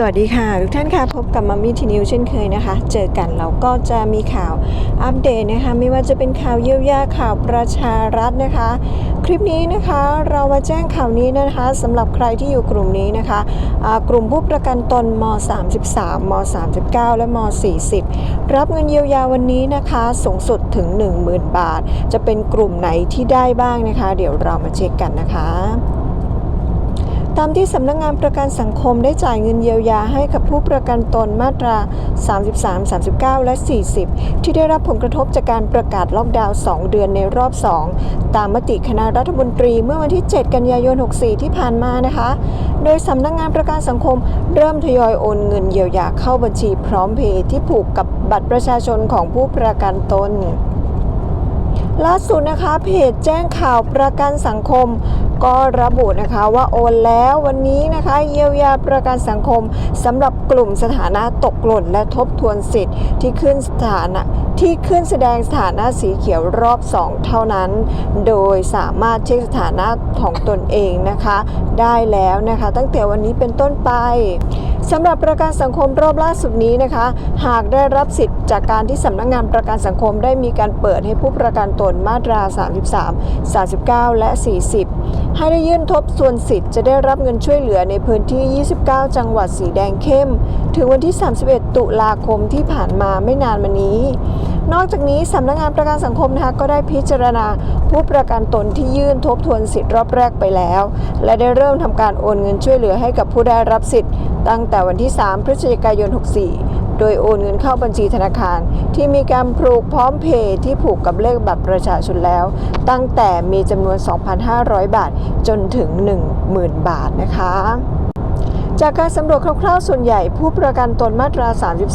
สวัสดีค่ะ ทุกท่านค่ะ พบกับมัมมี่ทีนิวเช่นเคยนะคะ เจอกันเราก็จะมีข่าวอัปเดตนะคะ ไม่ว่าจะเป็นข่าวเยียวยาข่าวประชารัฐนะคะ คลิปนี้นะคะเรามาแจ้งข่าวนี้นะคะสำหรับใครที่อยู่กลุ่มนี้นะคะอ่ากลุ่มผู้ประกันตนม 33 ม 39 และม 40 รับเงินเยียวยาวันนี้นะคะสูงสุดถึง 10,000 บาท จะเป็นกลุ่มไหนที่ได้บ้างนะคะ เดี๋ยวเรามาเช็คกันนะคะ ตามที่สำนักงงานประกันสังคมได้จ่ายเงินเยียวยาให้กับผู้ประกันตนมาตรา 33 39 และ 40 ที่ได้รับผลกระทบจากการประกาศล็อกดาวน์ 2 เดือนในรอบ 2 ตามมติคณะรัฐมนตรีเมื่อวันที่ 7 กันยายน 64 ที่ผ่านมานะคะ โดยสำนักงงานประกันสังคมเริ่มทยอยโอนเงินเยียวยาเข้าบัญชีพร้อมเพย์ที่ผูกกับบัตรประชาชนของผู้ประกันตนล่าสุดนะคะเพจแจ้งข่าวประกันสังคมก็ระบุนะคะว่าโอนแล้ววันนี้นะคะ เยียวยาประกันสังคมสำหรับกลุ่มสถานะตกหล่นและทบทวนสิทธิ์ที่ขึ้นสถานะที่ขึ้นแสดงสถานะสีเขียวรอบ 2 เท่านั้น โดยสามารถเช็คสถานะของตนเองนะคะ ได้แล้วนะคะ ตั้งแต่วันนี้เป็นต้นไปสำหรับประกันสังคมรอบล่าสุดนี้นะคะ หากได้รับสิทธิ์จากการที่สำนักงานประกันสังคมได้มีการเปิดให้ผู้ประกันตนมาตรา 33 39 และ 40ให้ได้ยื่นทบทวนสิทธิ์จะได้รับเงินช่วยเหลือในพื้นที่ 29 จังหวัดสีแดงเข้ม ถึงวันที่ 31 ตุลาคมที่ผ่านมาไม่นานมานี้ นอกจากนี้สำนักงานประกันสังคมนะคะก็ได้พิจารณาผู้ประกันตนที่ยื่นทบทวนสิทธิ์รอบแรกไปแล้ว และได้เริ่มทำการโอนเงินช่วยเหลือให้กับผู้ได้รับสิทธิ์ ตั้งแต่วันที่ 3 พฤศจิกายน 64 โดยโอนเงินเข้าบัญชีธนาคาร ที่มีการผูกพร้อมเพย์ที่ผูกกับเลขบัตรประชาชนแล้ว ตั้งแต่มีจำนวน 2,500 บาท จนถึง 10,000 บาทนะคะ จากการสำรวจคร่าวๆ ส่วนใหญ่ผู้ประกันตนมาตรา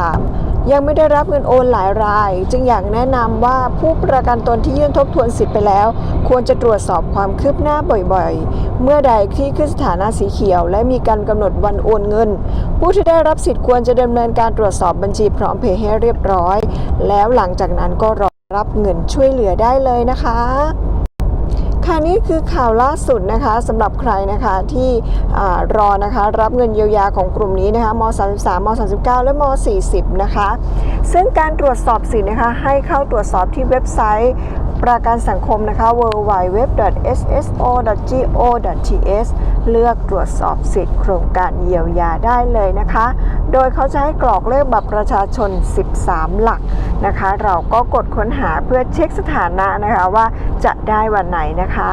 33 ยังไม่ได้รับเงินโอนหลายราย จึงอยากแนะนำว่าผู้ประกันตนที่ยื่นทบทวนสิทธิ์ไปแล้ว ควรจะตรวจสอบความคืบหน้าบ่อยๆ เมื่อใดที่ขึ้นสถานะสีเขียว และมีการกำหนดวันโอนเงิน ผู้ที่ได้รับสิทธิ์ควรจะดำเนินการตรวจสอบบัญชีพร้อมเพย์ให้เรียบร้อย แล้วหลังจากนั้นก็รอรับเงินช่วยเหลือได้เลยนะคะ ค่ะนี่คือข่าวล่าสุดนะคะสำหรับใครนะคะที่รอนะคะรับเงินเยียวยาของกลุ่มนี้นะคะม 33 ม 39 และม 40 นะคะ ซึ่งการตรวจสอบสินนะคะให้เข้าตรวจสอบที่เว็บไซต์ประกันสังคมนะคะ www.sso.go.th เลือกตรวจสอบสิทธิโครงการเยียวยาได้เลยนะคะ โดยเขาจะให้กรอกเลขบัตรประชาชน 13 หลักนะคะ เราก็กดค้นหาเพื่อเช็คสถานะนะคะว่าจะได้วันไหนนะคะ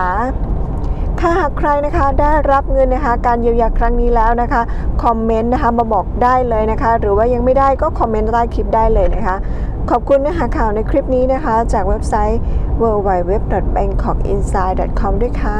ถ้าหากใครนะคะได้รับเงินนะคะการเยียวยาครั้งนี้แล้วนะคะคอมเมนต์นะคะมาบอกได้เลยนะคะ หรือว่ายังไม่ได้ก็คอมเมนต์ใต้คลิปได้เลยนะคะ ขอบคุณเนื้อหาข่าวในคลิปนี้นะคะ จากเว็บไซต์ www.bangkokinsight.com ด้วยค่ะ